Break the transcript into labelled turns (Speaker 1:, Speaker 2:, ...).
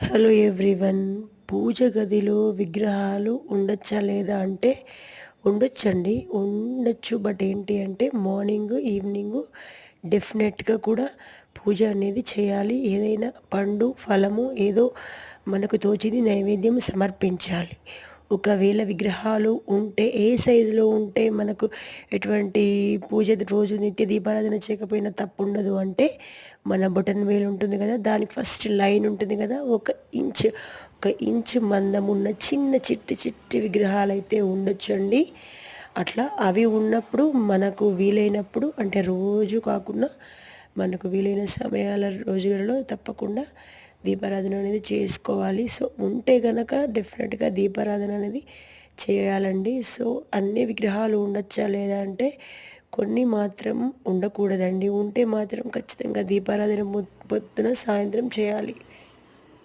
Speaker 1: Hello everyone. పూజ గదిలో విగ్రహాలు ఉండొచ్చా లేదా అంటే ఉండొచ్చండి. ఉండొచ్చు బట్ ఏంటి అంటే మార్నింగ్ ఈవినింగ్ డెఫినెట్గా కూడా పూజ అనేది చేయాలి. ఏదైనా పండు ఫలము ఏదో మనకు తోచింది నైవేద్యం సమర్పించాలి. ఒకవేళ విగ్రహాలు ఉంటే ఏ సైజులో ఉంటే మనకు ఎటువంటి పూజ రోజు నిత్య దీపారాధన చేయకపోయినా తప్పు ఉండదు అంటే మన బొటన్ వేలు ఉంటుంది కదా దాని ఫస్ట్ లైన్ ఉంటుంది కదా ఒక ఇంచ్ ఒక ఇంచ్ మందం ఉన్న చిన్న చిట్టి చిట్టి విగ్రహాలు అయితే ఉండొచ్చు అండి అట్లా అవి ఉన్నప్పుడు మనకు వీలైనప్పుడు అంటే రోజు కాకుండా మనకు వీలైన సమయాల రోజులలో తప్పకుండా దీపారాధన అనేది చేసుకోవాలి. సో ఉంటే కనుక డెఫినెట్గా దీపారాధన అనేది చేయాలండి. సో అన్ని విగ్రహాలు ఉండొచ్చా లేదా అంటే కొన్ని మాత్రం ఉండకూడదండి. ఉంటే మాత్రం ఖచ్చితంగా దీపారాధన పొద్దున సాయంత్రం చేయాలి.